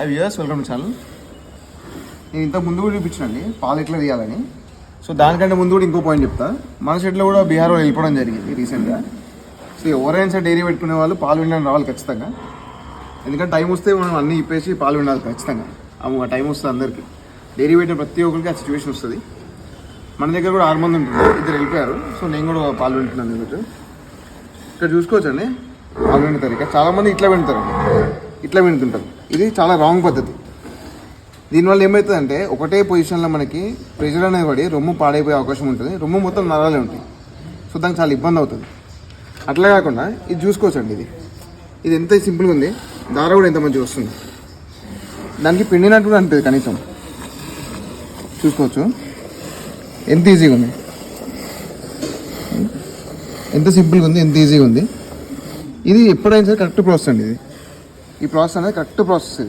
Five years welcome to channel నేను ఇంత ముందు కూడా చూపించానండి పాలు ఎట్లా తీయాలని. సో దానికంటే ముందు కూడా ఇంకో పాయింట్ చెప్తా. మన షెడ్లో కూడా బీహార్ వెళ్ళిపోవడం జరిగింది రీసెంట్గా సో ఎవరైనా సరే డైరీ పెట్టుకునే వాళ్ళు పాలు వినడానికి రావాలి ఖచ్చితంగా. ఎందుకంటే టైం వస్తే మనం అన్నీ ఇప్పేసి పాలు వినాలి ఖచ్చితంగా. ఆ టైం వస్తుంది అందరికీ. డైరీ పెట్టిన ప్రతి ఒక్కరికి ఆ సిచ్యువేషన్ వస్తుంది. మన దగ్గర కూడా ఆరు మంది ఉంటుంది ఇద్దరు వెళ్ళిపోయారు. సో నేను కూడా పాలు వింటున్నాను. ఇక్కడ చూసుకోవచ్చండి. పాలు వింటారు ఇక చాలామంది ఇట్లా వింటారు. ఇట్లా వింటుంటారు. ఇది చాలా రాంగ్ పద్ధతి. దీనివల్ల ఏమవుతుందంటే ఒకటే పొజిషన్లో మనకి ప్రెషర్ అనేది పడి రొమ్ము పాడైపోయే అవకాశం ఉంటుంది. రొమ్ము మొత్తం నరాలే ఉంటాయి. సో దానికి చాలా ఇబ్బంది అవుతుంది. అట్లా కాకుండా ఇది చూసుకోవచ్చండి ఇది. ఇది ఎంత సింపుల్గా ఉంది. దార కూడా ఎంత మంచిగా వస్తుంది. దానికి పిండినట్టు కూడా అనిపిస్తుంది కనీసం. చూసుకోవచ్చు. ఎంత ఈజీగా ఉంది. ఎంత సింపుల్గా ఉంది ఎంత ఈజీగా ఉంది. ఇది ఎప్పుడైనా సరే కరెక్ట్ ప్రాసెస్ అండి ఇది. ఈ ప్రాసెస్ అనేది కరెక్ట్ ప్రాసెస్ ఇది